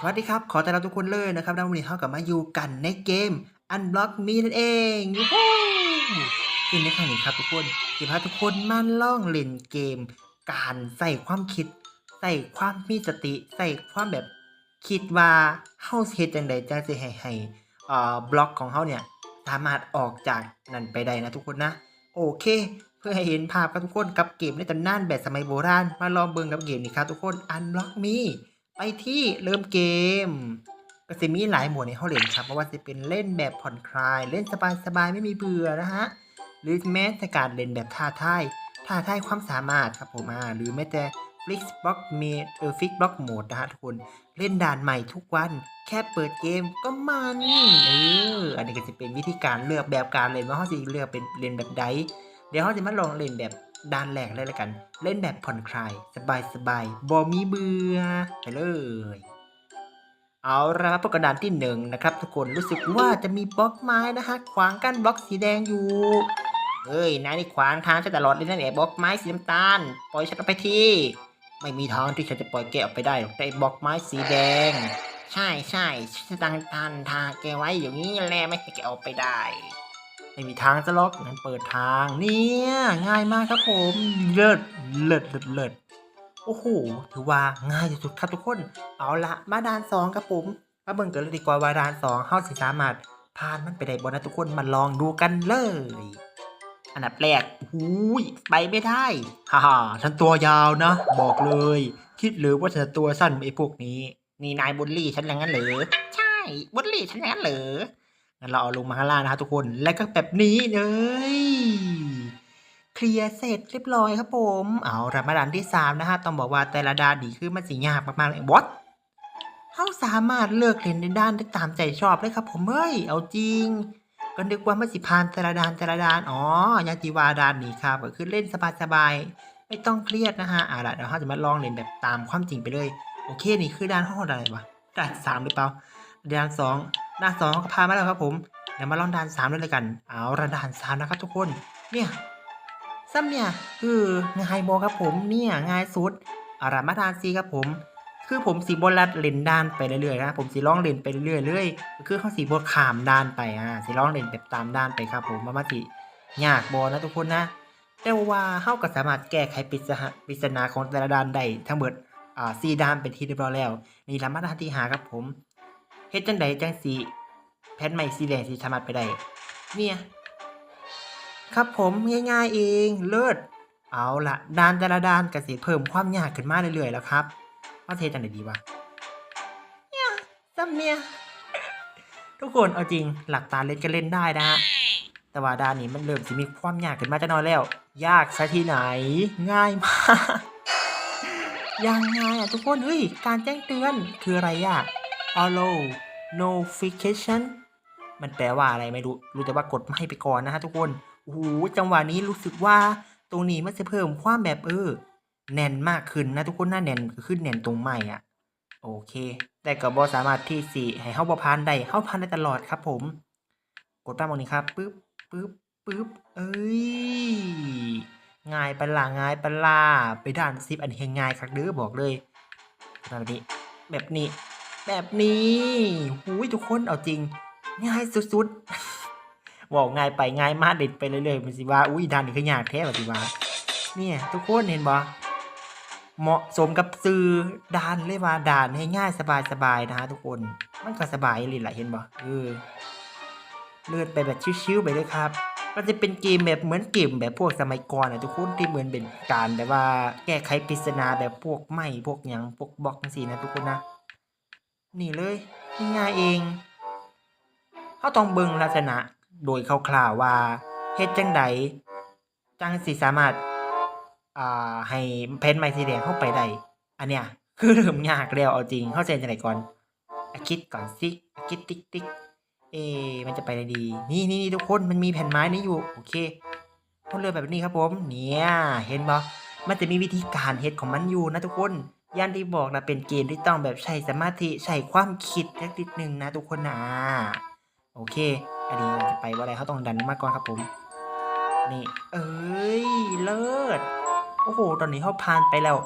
สวัสดีครับ ขอต้อนรับทุกคนเลยนะครับวันนี้เรากับมาอยู่กันในเกม Unblock Me นั่นเองยูฮูซึ่งในครั้งนี้ครับทุกคนที่พาทุกคนมาล่องเล่นเกม การใส่ความคิด ใส่ความมีสติ ใส่ความแบบคิดว่าเฮาเฮ็ดจังใดจังสิให้ให้เอ่อบล็อกของเฮาเนี่ยสามารถออกจากนั่นไปได้นะทุกคนนะ โอเค เพื่อให้เห็นภาพครับทุกคนกับเกมในตำนานแบบสมัยโบราณ มาลองเบิ่งกับเกมนี้ครับทุกคน Unblock Me ไปที่เริ่มเกมก็จะมีหลายหมวดในห้องเล่นครับเพราะว่าจะเป็นเล่นแบบผ่อนคลาย เล่นสบายๆไม่มีเบื่อนะฮะหรือแม้แต่การเล่นแบบท้าทายท้าทายความสามารถครับผมอ่าหรือแม้แต่ Flix Block เมดเออ Fix Block Mode นะฮะทุกคนเล่นด่านใหม่ทุกวัน แค่เปิดเกมก็มันเอออันนี้ก็จะเป็นวิธีการเลือกแบบการเล่นว่าเขาจะเลือกเป็นเล่นแบบใดเดี๋ยวเขาจะมาลองเล่นแบบ ด้านแรกเลยละกัน เล่นแบบผ่อนคลาย สบายสบายบอมีเบื่อไปเลย เอาละครับพวกกระดานที่หนึ่งนะครับ ทุกคนรู้สึกว่าจะมีบล็อกไม้นะฮะขวางกั้นบล็อกสีแดงอยู่เอ้ยนายนี่ขวางทางฉันตลอดเลยนะเนี่ยบล็อกไม้สีน้ำตาล ปล่อยฉันออกไปทีไม่มีทางที่ฉันจะปล่อยแกออกไปได้หรอกไอ้บล็อกไม้สีแดง ใช่ใช่ฉันจะตั้งทันทางแกไว้อย่างนี้แหละไม่ให้แกออกไปได้ ไม่มีทางจะล็อกงั้นเปิดทางเนี่ยง่ายมากครับผมเลิศเลิศเลิศเลิศโอ้โหถือว่าง่ายที่สุดครับทุกคน เอาละมาด่านสองครับผมมาเบิ่งกันเลยดีกว่าว่าด่านสองเฮาสิสามารถผ่านมันไปได้บ่นะทุกคนมาลองดูกันเลย อันดับแรกหูยไปไม่ได้ฮ่าฮ่าฉันตัวยาวนะ บอกเลย คิดหรือว่าฉันตัวสั้นไอ้พวกนี้นี่นายบุลลี่ฉันอย่างนั้นเหรอใช่บุลลี่ฉันอย่างนั้นเหรอ งั้นเราเอาลงมาข้างล่างนะครับทุกคน และก็แบบนี้เลยเคลียร์เสร็จเรียบร้อยครับผม เอาละมาด่านที่สามนะฮะต้องบอกว่าแต่ละด่านนี่คือมันสิยากมากๆเลยบอสเขาสามารถเลือกเล่นในด้านได้ตามใจชอบเลยครับผมเฮ้ยเอาจริงก็นึกว่ามันสิพานแต่ละด่านแต่ละด่านอ๋อยาติวาด่านนี้ครับก็คือเล่นสบายๆไม่ต้องเครียดนะฮะเอาล่ะเดี๋ยวเราจะมาลองเล่นแบบตามความจริงไปเลย โอเคนี่คือด่านห้องอะไรวะด่านสามหรือเปล่าด่านสอง ด่านสองก็พามาแล้วครับผมเดี๋ยวมาลองด่านสามด้วยเลยกัน เอาระด่านสามนะครับทุกคน เนี่ยซ้ำเนี่ยคือง่ายโบครับผมเนี่ยง่ายสุดอารามาด่านซีครับผม คือผมสีบลัดเล่นด้านไปเรื่อยๆนะผมสีล่องเล่นไปเรื่อยๆเลยคือเขาสีบอขามด้านไปอ่าสีล่องเล่นแบบตามด้านไปครับผมมามาสิยากบอนะทุกคนนะ แต่ว่าเขาก็สามารถแก้ไขปริศนาปริศนาของแต่ละด้านได้ทั้งหมดอ่าสีด้านเป็นที่เรียบร้อยแล้ว นี่ละมาด้านที่หาครับผม เฮ็ดจังใดจังสีแผ่นใหม่สีแดงสีสามารถไปได้ เนี่ย ครับผมง่ายๆเองเลิศเอาละด้านแต่ละด้านก็สิเพิ่มความยากขึ้นมาเรื่อยๆแล้วครับว่าเทจังไดดีวะเนี่ยซ้ำเนี่ยทุกคนเอาจริงหลักตาเล่นก็เล่นได้นะฮะแต่ว่าด้านนี้มันเริ่มสิมีความยากขึ้นมาจะน้อยแล้ว ยากซะที่ไหน ง่ายมากยังไงอะทุกคนเฮ้ยการแจ้งเตือนคืออะไรอะ allow notification มันแปลว่าอะไรไม่รู้ รู้แต่ว่ากดไม่ไปก่อนนะฮะทุกคน โอ้โห จังหวะนี้รู้สึกว่าตรงนี้มันจะเพิ่มความแบบเออ แน่นมากขึ้นนะทุกคนหน้าแน่นขึ้นแน่นตรงใหม่อะ โอเค แต่ก็บอสามารถที่สิให้เข้าบอพานได้เข้าพานได้ตลอดครับผม กดตามตรงนี้ครับปึ๊บปึ๊บปึ๊บ เอ้ย ง่ายปล่ะง่ายปล่ะไปด่านซิปอันนี้ง่ายคักเด้อบอกเลยแบบนี้ แบบนี้ แบบนี้หูยทุกคนเอาจริง ง่ายสุดๆบอกง่ายไปง่ายมากเด็ดไปเรื่อยๆมันสิว่าอุ้ยด่านนี้คือยากแท้แบบสิว่าเนี่ยทุกคนเห็นบ่เหมาะสมกับซื้อด่านเลยว่าด่านให้ง่ายสบายๆนะฮะทุกคน มันก็สบายเลยล่ะเห็นบ่เออเลื่อนไปแบบชิวๆไปเลยครับ มันจะเป็นเกมแบบเหมือนเกมแบบพวกสมัยก่อนนะทุกคนที่เหมือนเป็นการแบบว่าแก้ไขปริศนาแบบพวกไม้พวกยังพวกบล็อกจังซี่นะทุกคนนะ นี่เลยง่ายๆเองเขาต้องเบิ่งลักษณะโดยคร่าวๆว่าเฮ็ดจังใดจังสิสามารถอ่าให้เพนไม้สีแดงเข้าไปได้อันเนี้ยคือเริ่มยากแล้วเอาจริงเข้าใจจังไดก่อนอคิดก่อนสิอคิดติ๊กติ๊กเอ มันจะไปได้ดี นี่นี่นี่ทุกคนมันมีแผ่นไม้นี้อยู่ โอเคต้องเลือแบบนี้ครับผม เนี่ย เห็นบ่มันจะมีวิธีการเฮ็ดของมันอยู่นะทุกคน ย่านที่บอกนะเป็นเกมที่ต้องแบบใช้สมาธิใช้ความคิดสักนิดหนึ่งนะทุกคนนะโอเค อันนี้เราจะไปว่าอะไรเขาต้องดันมาก่อนครับผม นี่ เอ้ย เลิศ โอ้โห ตอนนี้เขาผ่านไปแล้ว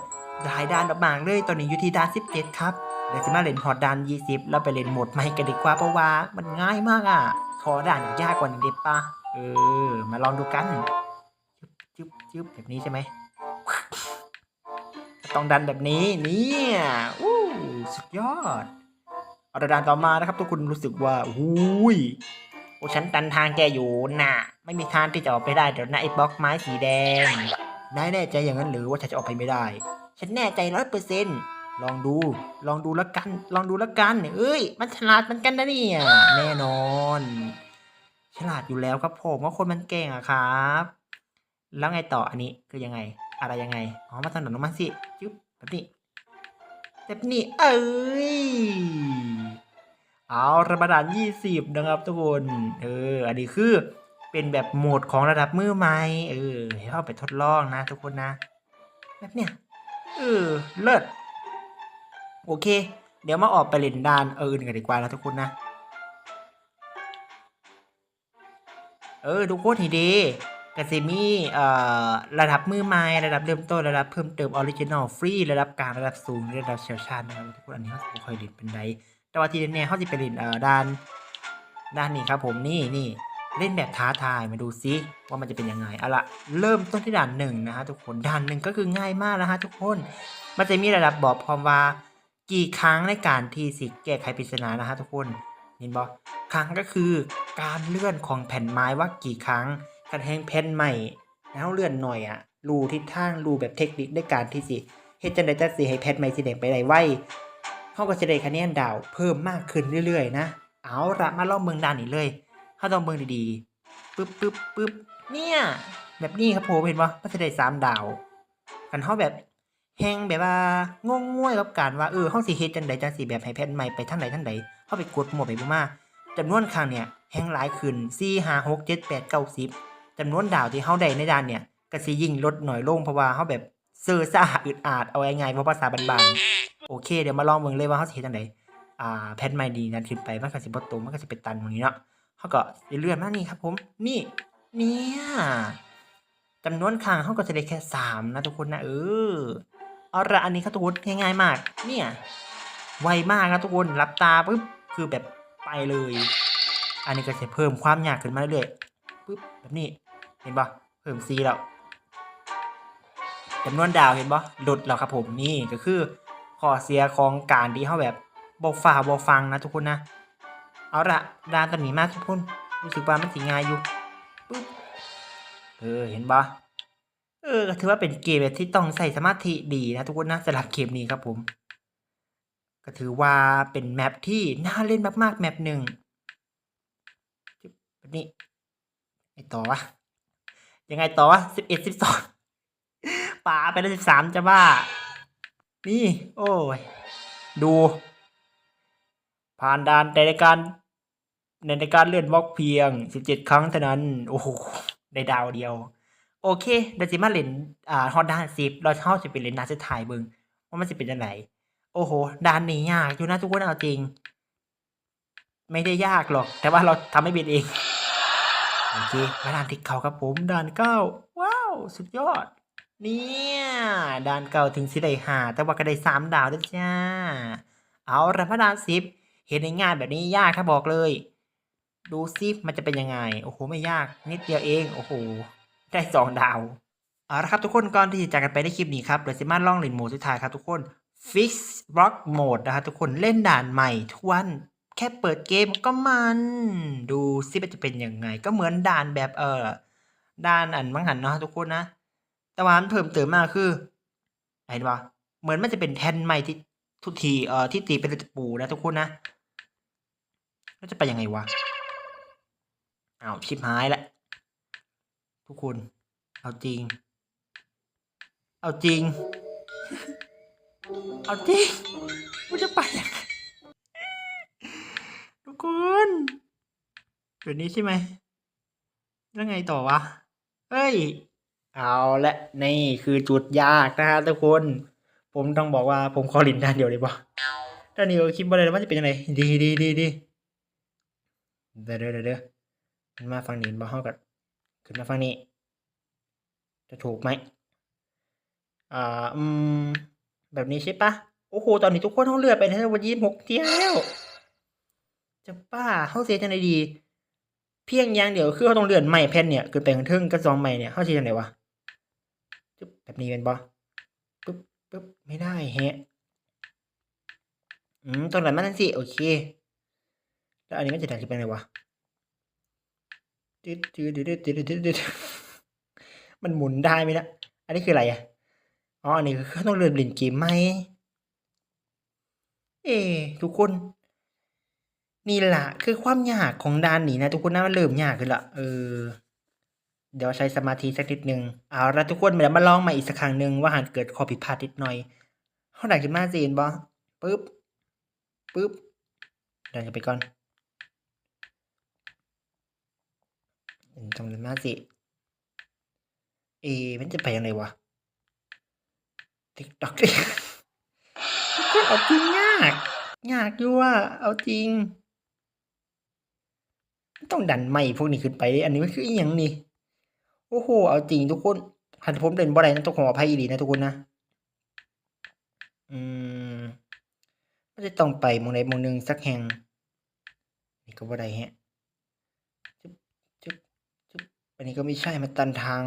หลายด้านมากๆเลย ตอนนี้อยู่ที่ด้าน17 ครับเดี๋ยวจะมาเล่นฮอตดันยี่สิบแล้วไปเล่นโหมดใหม่กันดีกว่าเพราะว่ามันง่ายมากอะ ขอด่านยากกว่านี้เด็ดปะเออ มาลองดูกัน จึ๊บจึ๊บแบบนี้ใช่ไหม ต้องดันแบบนี้เนี่ยอู้สุดยอดเอาดานต่อมานะครับ ทุกคนรู้สึกว่าอุ้ยโอ้ฉันดันทางแกอยู่น่ะ ไม่มีทางที่จะออกไปได้เดี๋ยวนะไอ้บล็อกไม้สีแดงนายแน่ใจอย่างนั้นหรือว่าฉันจะออกไปไม่ได้ ฉันแน่ใจร้อยเปอร์เซ็นต์ลองดู ลองดูแล้วกัน ลองดูแล้วกัน เอ้ย มันฉลาดเหมือนกันนะเนี่ย แน่นอน ฉลาดอยู่แล้วครับผมว่าคนมันเก่งอะครับ แล้วไงต่ออันนี้คือยังไง อะไรยังไง อ๋อ มาถนนออกมาสิ จุ๊บแบบนี้แบบนี้เอ้ย เอาระบาดานยี่สิบนะครับทุกคน เออ อันนี้คือเป็นแบบโหมดของระดับมือใหม่ เออให้เข้าไปทดลองนะทุกคนนะ แบบเนี้ย เออ เลิศ โอเค เดี๋ยวมาออกไปเล่นดานเอออื่นกันดีกว่านะทุกคนนะ เออ ทุกคนทีดี กสิมีเอ่อระดับมือไม้ระดับเริ่มต้นระดับเพิ่มเติมออริจินอลฟรีระดับกลางระดับสูงระดับเชี่ยวชาญนะครับทุกคนอันนี้เขาจะค่อยเล่นเป็นไดแต่ว่าทีแน่ๆเขาจะไปเล่นเอ่อด้านด้านนี้ครับผมนี่นี่เล่นแบบท้าทายมาดูซิว่ามันจะเป็นยังไงเอาละเริ่มต้นที่ด่านหนึ่งนะฮะทุกคนด่านหนึ่งก็คือง่ายมากนะฮะทุกคนมันจะมีระดับบอกพร้อมว่ากี่ครั้งในการที่สิแก้ไขปริศนานะฮะทุกคนเห็นบอกครั้งก็คือการเลื่อนของแผ่นไม้ว่ากี่ครั้ง การแทงแผ่นใหม่แล้วเลื่อนหน่อยอะรูทิศทางรูแบบเทคนิคในการที่สิเฮ็ดจังได๋จังสิให้แผ่นใหม่สิแดงไปได้ไวเขาก็จะได้คะแนนดาวเพิ่มมากขึ้นเรื่อยๆ นะ เอาละมาลองเมืองด่านนี้เลยเขาต้องเมืองดีๆปึ๊บปึ๊บปึ๊บเนี่ย แบบนี้ครับผมเห็นปะมันจะได้สามดาวกันเขาแบบแฮงแบบว่างงงวยกับการว่าเออเฮาสิเฮ็ดจังไดจังสิแบบให้แผ่นใหม่ไปทางใดทางใดเฮาไปกดหมดไปบ่มาจำนวนครั้งเนี่ยแฮงหลายขึ้น4 5 6 7 8 9 10 จำนวนดาวที่เฮาได้ในด้านเนี่ยก็สิยิ่งลดหน่อยลงเพราะว่าเฮาแบบเซอร์ซ่าอึดอัดเอาง่ายๆเพราะภาษาบานๆโอเค เดี๋ยวมาลองเบิ่งเลยว่าเฮาสิเฮ็ดจังไดอ่าแผ่นใหม่ดีนั้นขึ้นไปมันก็สิบ่ตรงมันก็สิเป็นตันตรงนี้เนาะเฮาก็สิเลื่อนมานี่ครับผม นี่เนี่ยจำนวนครั้งเฮาก็จะได้แค่สามนะทุกคนนะเออเอาละอันนี้ครับทุกคนง่ายๆมาก เนี่ยไวมากครับทุกคนรับตาปุ๊บคือแบบไปเลย อันนี้ก็จะเพิ่มความยากขึ้นมาเรื่อยๆปุ๊บแบบนี้ เห็นปะเพิ่มซีแล้วจำนวนดาวเห็นปะหลุดแล้วครับผมนี่ก็คือข้อเสียของการที่เขาแบบบอฝ่าบอฟังนะทุกคนนะ เอาละดานตัวนี้มากทุกคนรู้สึกว่ามันสีง่ายอยู่ปุ๊บเออเห็นปะเออถือว่าเป็นเกมแบบที่ต้องใส่สมาธิดีนะทุกคนนะสำหรับเกมนี้ครับผมก็ถือว่าเป็นแมปที่น่าเล่นมากๆ แมปหนึ่งแบบนี้ไอต่อวะ ยังไงต่อวะสิบเอ็ดสิบสองป่าไปแล้วสิบสามจะบ้า นี่ โอ้ย ดู ผ่านด่านในการ ในการเลื่อนบล็อกเพียงสิบเจ็ดครั้งเท่านั้น โอ้โห ได้ดาวเดียว โอเคเดี๋ยวสิมาเล่นอ่าฮอตด้านสิบเราเช่าจะเป็นเล่นด้านสุดท้ายเบิงว่ามันจะเป็นจังไดโอ้โหด้านนี้ยากอยู่นะทุกคนเอาจริง ไม่ได้ยากหรอก แต่ว่าเราทำไม่เป็นเอง โอเคมาด่านที่เขาครับผมด่านเก้าว้าวสุดยอด เนี่ยด่านเก้าถึงสิได้หาแต่ว่าก็ได้สามดาวด้วยจ้า เอาละพระด่านสิบเห็นง่ายแบบนี้ยากถ้าบอกเลย ดูซิมันจะเป็นยังไง โอ้โหไม่ยาก นิดเดียวเองโอ้โหได้สองดาวเอาละครับทุกคนก่อนที่จะจากกันไปในคลิปนี้ครับเดี๋ยวสิมาล่องเล่นโหมดสุดท้ายครับทุกคน Fix Rock Mode นะครับทุกคนเล่นด่านใหม่ทุกวัน แค่เปิดเกมก็มัน ดูซิมันจะเป็นยังไง ก็เหมือนด่านแบบเออด่านอันมังหันเนาะทุกคนนะ แต่ว่ามันเพิ่มเติมมากคือไอ้ปะเหมือนมันจะเป็นแทนใหม่ที่ทุกทีเอ่อที่ตีเป็นตะปูนะทุกคนนะแล้วจะไปยังไงวะอ้าวชิบหายละทุกคน เอาจริง เอาจริง เอาจริงกูจะไปยังไง คนแบบนี้ใช่ไหมแล้วไงต่อวะเฮ้ย เอาละนี่คือจุดยากนะฮะทุกคน ผมต้องบอกว่าผมขอลินด้านเดียวเลยปะด้านนี้คิดว่าเลยว่าจะเป็นยังไงดีดีดีดีเดี๋ยวเดี๋ยวเดี๋ยวมันมาฟังนี้มาห้องกันขึ้นมาฟังนี้ จะถูกไหมอ่าอืมแบบนี้ใช่ปะโอ้โห ตอนนี้ทุกคนต้องเลือดไปทั้งหมดยี่สิบหกเที่ยวแล้ว จะป้าเขาเสียจังไดดี เพียงอย่างเดียวคือเขาต้องเลื่อนใหม่แผ่นเนี่ยขึ้นไปข้างเทิงกับสองใหม่เนี่ยเขาเสียจังไดวะจึ๊บแบบนี้เป็นบ่ปึ๊บปึ๊บไม่ได้แฮะอืมตรงนั้นมันนั่นสิโอเค แล้วอันนี้มันจะดันไปไหนวะตึ๊ดตึ๊ดตึ๊ดตึ๊ดตึ๊ดตึ๊ดตึ๊ดมันหมุนได้ไหมนะอันนี้คืออะไรอะอ๋ออันนี้คือเขาต้องเลื่อนเล่นเกมไหมเอ้ทุกคน นี่แหละคือความยากของด่านนี้นะทุกคนนะมันเริ่มยากขึ้นละเออ เดี๋ยวใช้สมาธิสักนิดนึงเอาละทุกคนเดี๋ยวมาลองใหม่อีกสักครั้งหนึ่งว่าหากเกิดข้อผิดพลาดนิดหน่อยเขาดันขึ้นมาจีนบ่ปึ๊บปึ๊บดันกันไปก่อนอืมตรงนั้นมาสิเอมันจะไปยังไงวะติ๊กตอกทุกคนเอาจริงยาก ยากอยู่ว่าเอาจริง ต้องดันไม่พวกนี้ขึ้นไป อันนี้มันคืออีหยังนี่ โอ้โห เอาจริงทุกคนหันผมเล่นบ่ได้นะต้องขออภัยอีหลีนะทุกคนนะ อืมมันจะต้องไปมองใดมองหนึ่งสักแห่ง นี่ก็บ่ได้ฮะจุ๊บจุ๊บจุ๊บอันนี้ก็ไม่ใช่มันตันทาง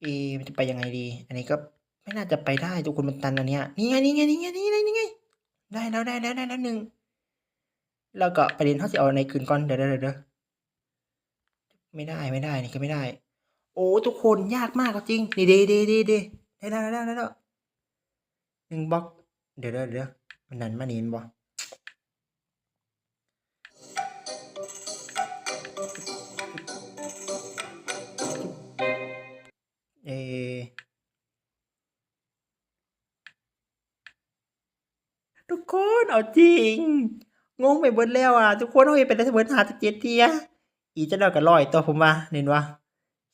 เอมันจะไปยังไงดี อันนี้ก็ไม่น่าจะไปได้ทุกคนมันตันอันเนี้ยนี่ไงนี่ไงนี่ไงนี่ไงนี่ไง ได้แล้วได้แล้วได้แล้วหนึ่ง แล้วก็ประเด็นเขาสิเอาในคืนก่อนเดี๋ยวเดี๋ยวเดี๋ยวไม่ได้ไม่ได้นี่ก็ไม่ได้ โอ้ทุกคนยากมากจริงนี่เดเดเดเดได้แล้วได้แล้วได้แล้วหนึ่งบล็อกเดี๋ยวเดี๋ยวเดี๋ยวมันนันมานีนบ่เอทุกคนเอาจริง งงไปเบิดแล้วอะทุกคนเอาไปเป็นได้เบิดหาสิบเจ็ดเทียอีจะเล่ากันร้อยตัวผมว่าเน้นว่า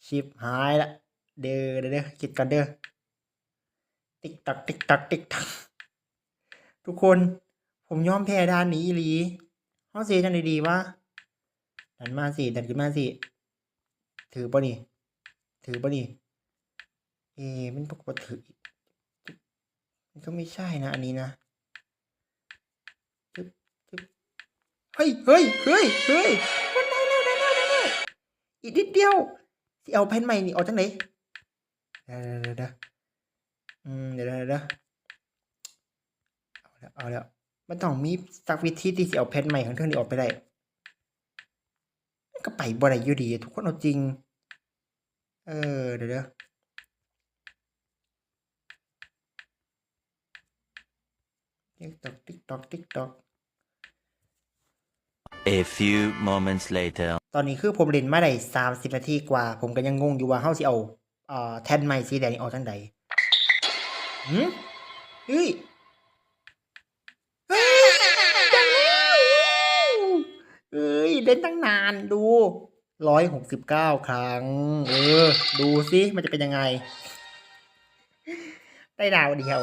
ชิปหายละเด้อเด้อเด้อคิดกันเด้อติ๊กตักติ๊กตักติ๊กตักทุกคนผมยอมแพ้ด้านนี้อีหลีเขาเสียจังดีๆวะดันมาสิดันขึ้นมาสิถือป่ะนี่ถือป่ะนี่เอ๊มันปกติถือมันก็ไม่ใช่นะอันนี้นะ เฮ้ยเฮ้ยเฮ้ยเฮ้ยมันได้แล้วได้แล้วได้แล้วอีกนิดเดียวสิเอาแผ่นใหม่นี่ออกจังไหนเดี๋ยวเดี๋ยวเดี๋ยวอืมเดี๋ยวเดี๋ยวเดี๋ยวเอาแล้วเอาแล้วมันต้องมีสักวิธีที่สิเอาแผ่นใหม่ของเธองนี่ออกไปได้มันก็ไปบ่ได้อยู่ดี ทุกคนเอาจริง เออเดี๋ยวเดี๋ยวติ๊กตอกติ๊กตอกติ๊กตอก A few moments later. ตอนนี้คือผมเล่นมาได้สามสิบนาทีกว่า ผมก็ยังงงอยู่ว่าเฮาสิเอาเอ่อแท่นไม้สีแดงนี่ออกจังใดหืมเฮ้ยเฮ้ยเอ้ยเล่นตั้งนานดูร้อยหกสิบเก้าครั้ง เออ ดูสิมันจะเป็นยังไง ได้ดาวเดียว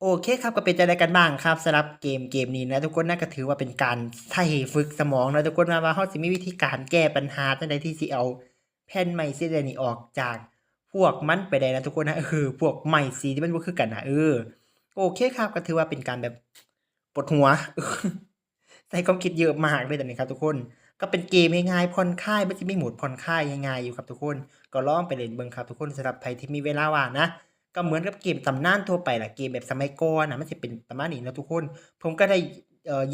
โอเคครับก็เป็นใจได้กันบ้างครับสำหรับเกมเกมนี้นะทุกคนน่าก็ถือว่าเป็นการใช้ฝึกสมองนะทุกคนมาว่าเขาสิมีวิธีการแก้ปัญหาจังใดที่สิเอาแผ่นไม้สีแดนี่ออกจากพวกมันไปได้นะทุกคนนะเออพวกไม้สีที่มันบ่คือกันนะเออโอเคครับก็ถือว่าเป็นการแบบปวดหัวใส่ความคิดเยอะมากเลยตอนนี้ครับ ทุกคนก็เป็นเกมง่ายๆผ่อนคลายไมันจะมีโหมดผ่อนคลายง่ายๆอยู่ครับทุกคน ก็ลองไปเล่นเบิ่งครับทุกคนสำหรับใครที่มีเวลาว่างนะ ก็เหมือนกับเกมตำนานทั่วไปแหละเกมแบบสมัยก่อนนะมันจะเป็นประมาณนี้นะทุกคน ผมก็ได้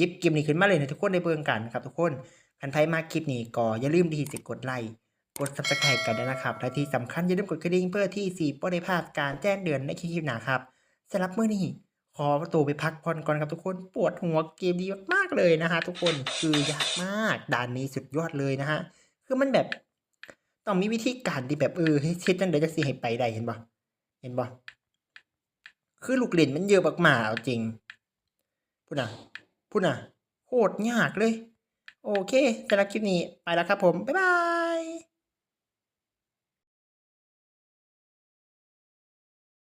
ยิบเกมนี้ขึ้นมาเลยนะทุกคนได้เบิ่งกันครับ ทุกคนคันไผมาคลิปนี้ก็อย่าลืมที่จะกดไลค์กด Subscribe กันด้วยนะครับและที่สำคัญอย่าลืมกดกระดิ่งเพื่อที่สิบ่ได้พลาดการแจ้งเตือนในคลิปหน้าครับสำหรับเมื้อนี้ขอตัวไปพักผ่อนก่อนครับทุกคนปวดหัวเกมดีมากๆเลยนะฮะทุกคนคือยากมากด่านนี้สุดยอดเลยนะฮะคือมันแบบต้องมีวิธีการที่แบบเออให้เฮ็ดจังได๋จังสิให้ไปได้เห็นบ่ เห็นบ่คือลูกเล่นมันเยอะมากๆเอาจริงพูดนะพูดนะโคตรยากเลย โอเคสำหรับคลิปนี้ไปแล้วครับผม บ๊ายบาย